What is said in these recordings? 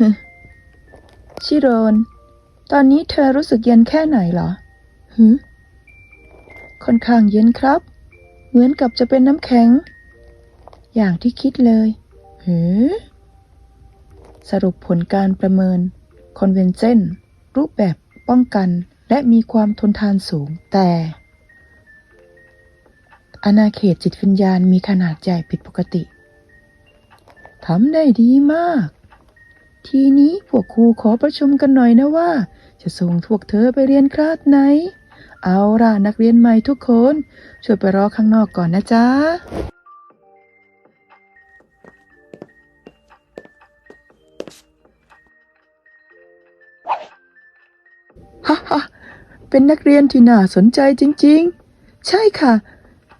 ฮชิโรน ตอนนี้เธอรู้สึกเย็นแค่ไหนเหรอฮึค่อนข้างเย็นครับ เหมือนกับจะเป็นน้ำแข็ง อย่างที่คิดเลยฮึสรุปผลการประเมินคอนเวนเจนรูปแบบป้องกันและมีความทนทานสูง แต่อาณาเขตจิตวิญญาณมีขนาดใหญ่ผิดปกติ ทำได้ดีมาก ทีนี้พวกครูขอประชุมกันหน่อยนะว่า จะส่งพวกเธอไปเรียนคลาสไหน เอาล่ะนักเรียนใหม่ทุกคน ช่วยไปรอข้างนอกก่อนนะจ๊ะฮ่าฮ่าเป็นนักเรียนที่น่าสนใจจริง ๆ ใช่ค่ะ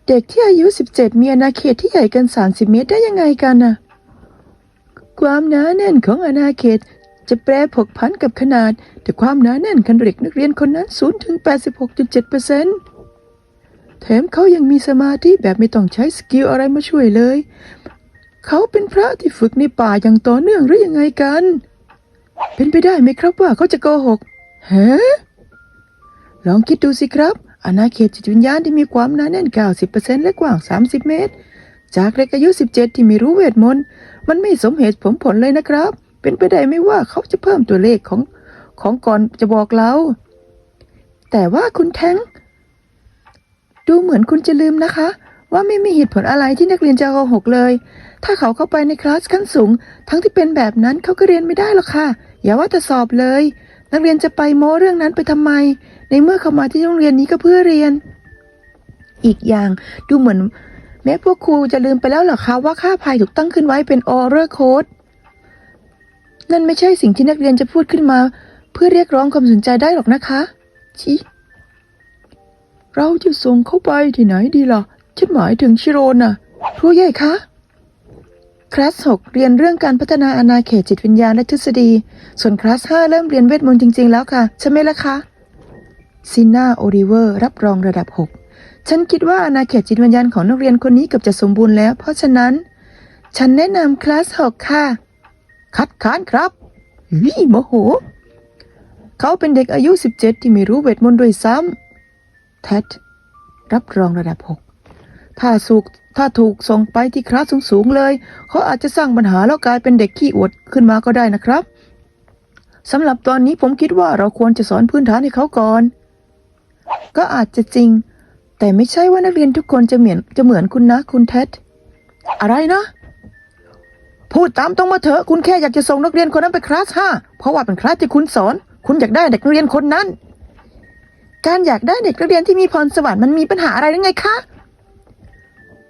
เด็กที่อายุ 17 มีอาณาเขตที่ใหญ่เกิน 30 เมตรได้ยังไงกันน่ะ ความหนาแน่นของอาณาเขต จะแปรผกพันกับขนาด แต่ความหนาแน่นของเด็กนักเรียนคนนั้นสูงถึง86.7%แถมเขายังมีสมาธิแบบไม่ต้องใช้สกิลอะไรมาช่วยเลย เขาเป็นพระที่ฝึกในป่าอย่างต่อเนื่องหรือยังไงกัน เป็นไปได้ไหมครับว่าเขาจะโกหกฮะลองคิดดูสิครับ อาณาเขตจิตวิญญาณที่มีความหนาแน่น 90%และกว้าง 30 เมตร จากเด็กอายุ 17 ที่ไม่รู้เวทมนต์ มันไม่สมเหตุสมผลเลยนะครับ เป็นไปได้ไหมว่าเขาจะเพิ่มตัวเลขของของก่อนจะบอกเรา แต่ว่าคุณแท้ง ดูเหมือนคุณจะลืมนะคะ ว่าไม่มีเหตุผลอะไรที่นักเรียนจะโกหกเลย ถ้าเขาเข้าไปในคลาสขั้นสูง ทั้งที่เป็นแบบนั้นเขาก็เรียนไม่ได้หรอกค่ะ อย่าว่าแต่สอบเลย นักเรียนจะไปโม้เรื่องนั้นไปทำไม ในเมื่อเขามาที่โรงเรียนนี้ก็เพื่อเรียน อีกอย่างดูเหมือน แม้พวกครูจะลืมไปแล้วเหรอคะว่าค่าภัยถูกตั้งขึ้นไว้เป็นออเรอร์โค้ดนั่นไม่ใช่สิ่งที่นักเรียนจะพูดขึ้นมา เพื่อเรียกร้องความสนใจได้หรอกนะคะชิเราจะส่งเขาไปที่ไหนดีล่ะฉันหมายถึงชิโรนน่ะครูใหญ่คะคลาส6เรียนเรื่องการพัฒนาอาณาเขตจิตวิญญาณและทฤษฎี ส่วนคลาส5เริ่มเรียนเวทมนต์จริง ๆ แล้วค่ะ ใช่ไหมล่ะคะซิน่าโอริเวอร์ รับรองระดับ6 ฉันคิดว่าอาณาเขตจิตวิญญาณของนักเรียนคนนี้เกือบจะสมบูรณ์แล้ว เพราะฉะนั้น ฉันแนะนำคลาส6ค่ะ คัดค้านครับวิโมโห เขาเป็นเด็กอายุ 17 ที่ไม่รู้เวทมนต์ด้วยซ้ำแท็ดรับรองระดับ6ถ้าสุกถ้าถูกส่งไปที่คลาสสูงๆเลย เขาอาจจะสร้างปัญหาแล้วกลายเป็นเด็กขี้อวดขึ้นมาก็ได้นะครับสำหรับตอนนี้ผมคิดว่าเราควรจะสอนพื้นฐานให้เขาก่อน ก็อาจจะจริง แต่ไม่ใช่ว่านักเรียนทุกคนจะเหมือนจะเหมือนคุณนะ คุณเท็ดอะไรนะ พูดตามตรงมาเถอะคุณแค่อยากจะส่งนักเรียนคนนั้นไปคลาสห้าเพราะว่าเป็นคลาสที่คุณสอน คุณอยากได้เด็กนักเรียนคนนั้น การอยากได้เด็กนักเรียนที่มีพรสวรรค์มันมีปัญหาอะไรหรือไงคะ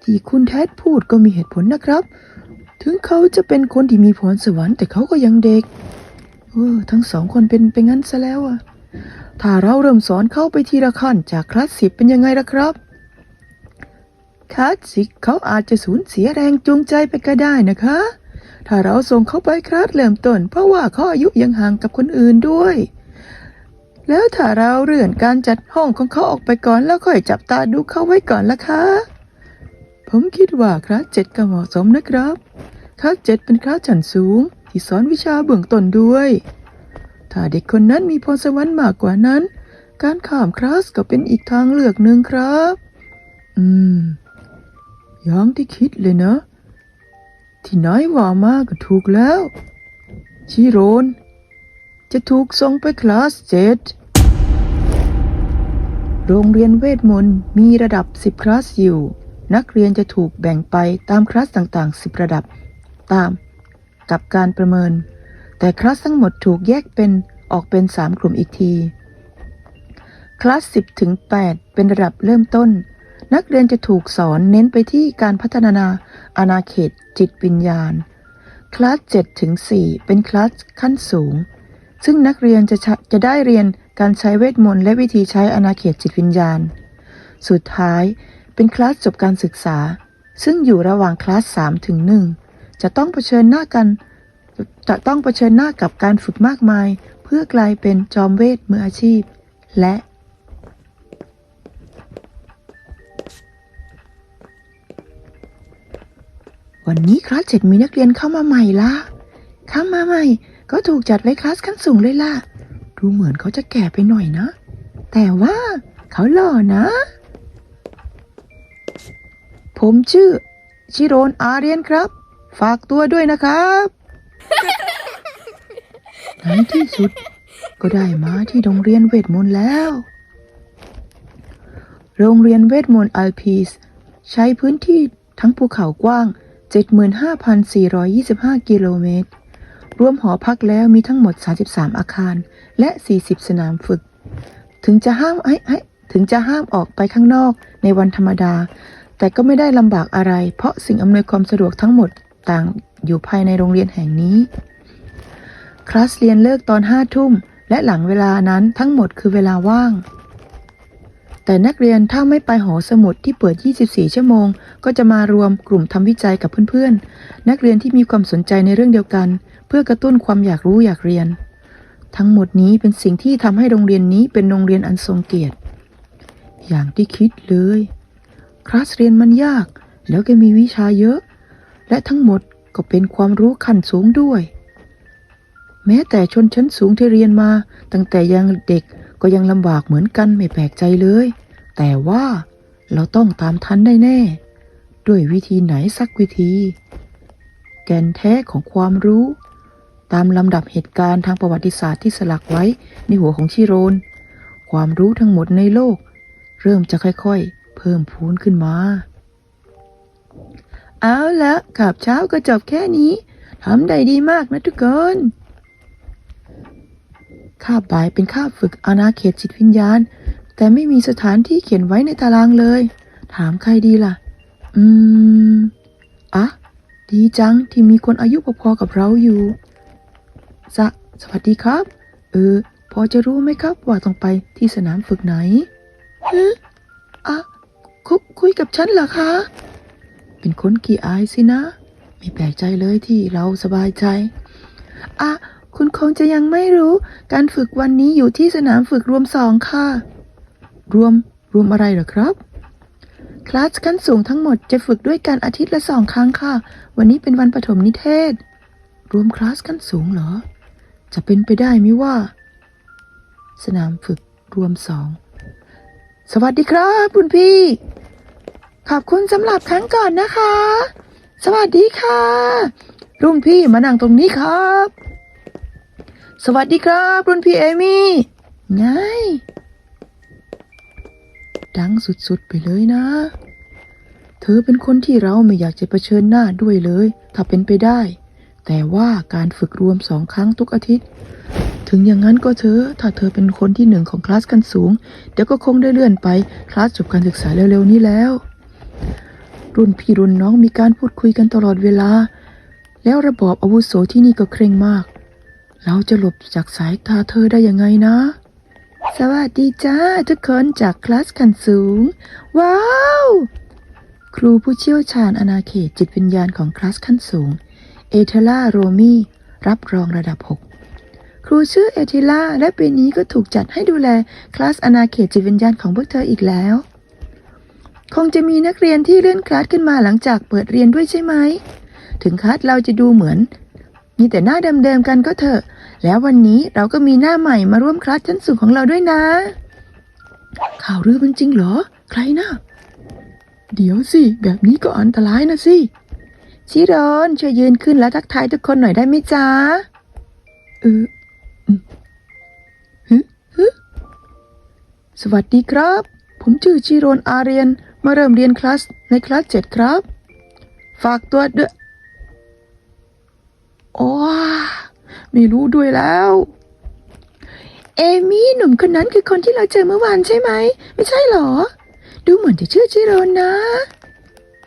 ที่คุณแท็ดพูดก็มีเหตุผลนะครับ ถึงเขาจะเป็นคนที่มีพรสวรรค์แต่เขาก็ยังเด็กเออทั้งสองคนเป็นไปงั้นซะแล้วอะ ถ้าเราเริ่มสอนเขาไปทีละขั้นจากคลาสสิบเป็นยังไงล่ะครับคลาสสิกเขาอาจจะสูญเสียแรงจูงใจไปก็ได้นะคะ ถ้าเราส่งเขาไปคลาสเริ่มต้น เพราะว่าเขาอายุยังห่างกับคนอื่นด้วย แล้วถ้าเราเลื่อนการจัดห้องของเขาออกไปก่อนแล้วค่อยจับตาดูเขาไว้ก่อนล่ะคะ ผมคิดว่าคลาสเจ็ดก็เหมาะสมนะครับคลาสเจ็ดเป็นคลาสชั้นสูง ที่สอนวิชาเบื้องต้นด้วย ถ้าเด็กคนนั้นมีพรสวรรค์มากกว่านั้น การข้ามคลาสก็เป็นอีกทางเลือกหนึ่งครับ อืมอย่างที่คิดเลยนะ ที่น้อยว่ามาก็ถูกแล้ว ชิโรน จะถูกส่งไปคลาสเจ็ดโรงเรียนเวทมนต์มีระดับ 10 คลาสอยู่ นักเรียนจะถูกแบ่งไปตามคลาสต่างๆ 10 ระดับ ตามกับการประเมิน แต่คลาสทั้งหมดถูกแยกเป็นออกเป็น3กลุ่มอีกที คลาส10ถึง8เป็นระดับเริ่มต้น นักเรียนจะถูกสอนเน้นไปที่การพัฒนาอาณาเขตจิตวิญญาณ คลาส7ถึง4เป็นคลาสขั้นสูง ซึ่งนักเรียนจะจะได้เรียนการใช้เวทมนต์และวิธีใช้อาณาเขตจิตวิญญาณ สุดท้ายเป็นคลาสจบการศึกษา ซึ่งอยู่ระหว่างคลาส3ถึง1จะต้องเผชิญหน้ากัน จะต้องเผชิญหน้ากับการฝึกมากมาย เพื่อกลายเป็นจอมเวทมืออาชีพ และวันนี้คลาสเจ็ดมีนักเรียนเข้ามาใหม่ละเข้ามาใหม่ ก็ถูกจัดไว้คลาสขั้นสูงเลยล่ะ ดูเหมือนเขาจะแก่ไปหน่อยนะ แต่ว่าเขาหล่อนะ ผมชื่อ ชิโรนอาเรียนครับ ฝากตัวด้วยนะครับ ในที่สุด ก็ได้มาที่โรงเรียนเวทมนต์แล้ว โรงเรียนเวทมนต์อัลพีสใช้พื้นที่ทั้งภูเขากว้าง 75,425 กิโลเมตร รวมหอพักแล้วมีทั้งหมด 33 อาคาร และ 40 สนามฝึก ถึงจะห้ามไอ้ไอ้ถึงจะห้ามออกไปข้างนอกในวันธรรมดา แต่ก็ไม่ได้ลำบากอะไร เพราะสิ่งอำนวยความสะดวกทั้งหมดต่างอยู่ภายในโรงเรียนแห่งนี้ คลาสเรียนเลิกตอนห้าทุ่ม และหลังเวลานั้นทั้งหมดคือเวลาว่าง แต่นักเรียนถ้าไม่ไปหอสมุดที่เปิด 24 ชั่วโมง ก็จะมารวมกลุ่มทำวิจัยกับเพื่อนๆ นักเรียนที่มีความสนใจในเรื่องเดียวกัน เพื่อกระตุ้นความอยากรู้อยากเรียน ทั้งหมดนี้เป็นสิ่งที่ทำให้โรงเรียนนี้เป็นโรงเรียนอันทรงเกียรติ อย่างที่คิดเลย คลาสเรียนมันยาก แล้วก็มีวิชาเยอะ และทั้งหมดก็เป็นความรู้ขั้นสูงด้วย แม้แต่ชนชั้นสูงที่เรียนมา ตั้งแต่ยังเด็กก็ยังลำบากเหมือนกันไม่แปลกใจเลย แต่ว่าเราต้องตามทันได้แน่ ด้วยวิธีไหนสักวิธี แกนแท้ของความรู้ ตามลำดับเหตุการณ์ทางประวัติศาสตร์ที่สลักไว้ในหัวของชิโรน ความรู้ทั้งหมดในโลก เริ่มจะค่อยๆ เพิ่มพูนขึ้นมา เอาละขับเช้าก็จบแค่นี้ทำได้ดีมากนะทุกคน คาบบ่ายเป็นคาบฝึกอาณาเขตจิตวิญญาณ แต่ไม่มีสถานที่เขียนไว้ในตารางเลย ถามใครดีล่ะ อืม อะ ดีจังที่มีคนอายุพอๆกับเราอยู่สะสวัสดีครับ เออ พอจะรู้ไหมครับว่าต้องไปที่สนามฝึกไหนฮะอะคุคุยกับฉันเหรอคะ เป็นคนกี่อายสินะ ไม่แปลกใจเลยที่เราสบายใจ อะ คุณคงจะยังไม่รู้การฝึกวันนี้อยู่ที่สนามฝึกรวมสองค่ะ รวมรวมอะไรเหรอครับ คลาสขั้นสูงทั้งหมดจะฝึกด้วยกันอาทิตย์ละสองครั้งค่ะ วันนี้เป็นวันปฐมนิเทศ รวมคลาสขั้นสูงเหรอ จะเป็นไปได้ไหมว่า สนามฝึกรวมสอง สวัสดีครับ คุณพี่ ขอบคุณสำหรับครั้งก่อนนะคะ สวัสดีค่ะ รุ่นพี่มานั่งตรงนี้ครับ สวัสดีครับรุ่นพี่เอมี่ไงดังสุดๆไปเลยนะ เธอเป็นคนที่เราไม่อยากจะเผชิญหน้าด้วยเลย ถ้าเป็นไปได้ แต่ว่าการฝึกรวมสองครั้งทุกอาทิตย์ ถึงอย่างนั้นก็เธอ ถ้าเธอเป็นคนที่หนึ่งของคลาสกันสูง เดี๋ยวก็คงได้เลื่อนไป คลาสจบการศึกษาเร็วๆนี้แล้ว รุ่นพี่รุ่นน้องมีการพูดคุยกันตลอดเวลา แล้วระบอบอาวุโสที่นี่ก็เคร่งมาก เราจะหลบจากสายตาเธอได้ยังไงนะ สวัสดีจ้าทุกคนจากคลาสกันสูง ว้าว ครูผู้เชี่ยวชาญอาณาเขตจิตวิญญาณของคลาสขั้นสูง เอเทล่าโรมี่รับรองระดับ 6 ครูชื่อเอเทล่าและปีนี้ก็ถูกจัดให้ดูแลคลาสอาณาเขตจิตวิญญาณของพวกเธออีกแล้ว คงจะมีนักเรียนที่เลื่อนคลาสขึ้นมาหลังจากเปิดเรียนด้วยใช่ไหม ถึงคลาสเราจะดูเหมือน มีแต่หน้าเดิมๆกันก็เถอะ แล้ววันนี้เราก็มีหน้าใหม่มาร่วมคลาสชั้นสูงของเราด้วยนะ ข่าวลือเป็นจริงเหรอ ใครนะ เดี๋ยวสิ แบบนี้ก็อันตรายนะสิ ชิโรนช่วยยืนขึ้นแล้วทักทายทุกคนหน่อยได้ไหมจ๊ะ เอออืมฮึฮึสวัสดีครับ ผมชื่อชิโรนอาเรียน มาเริ่มเรียนคลาสในคลาสเจ็ดครับ ฝากตัวด้วย โอ้ไม่รู้ด้วยแล้ว เอมี่หนุ่มคนนั้นคือคนที่เราเจอเมื่อวานใช่ไหม ไม่ใช่เหรอ ดูเหมือนจะชื่อชิโรนนะ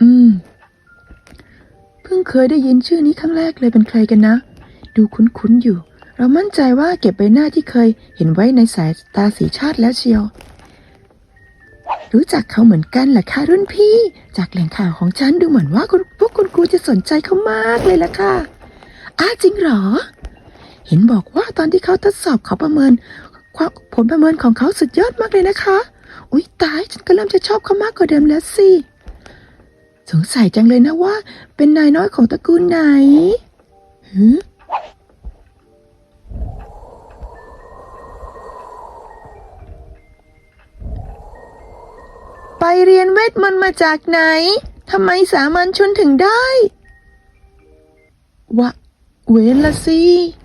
อืม เพิ่งเคยได้ยินชื่อนี้ครั้งแรกเลยเป็นใครกันนะ ดูคุ้นๆอยู่ เรามั่นใจว่าเก็บใบหน้าที่เคยเห็นไว้ในสายตาสีชาติแล้วเชียว รู้จักเขาเหมือนกันแหละค่ะรุ่นพี่ จากแหล่งข่าวของฉันดูเหมือนว่าคุณพวกคุณครูจะสนใจเขามากเลยล่ะค่ะ อาจริงเหรอ เห็นบอกว่าตอนที่เขาทดสอบเขาประเมินความผลประเมินของเขาสุดยอดมากเลยนะคะ อุ๊ยตายฉันก็เริ่มจะชอบเขามากกว่าเดิมแล้วสิ สงสัยจังเลยนะว่า เป็นนายน้อยของตระกูลไหนหืไปเรียนเวทมนต์มาจากไหน ทำไมสามัญชนถึงได้ Huele así.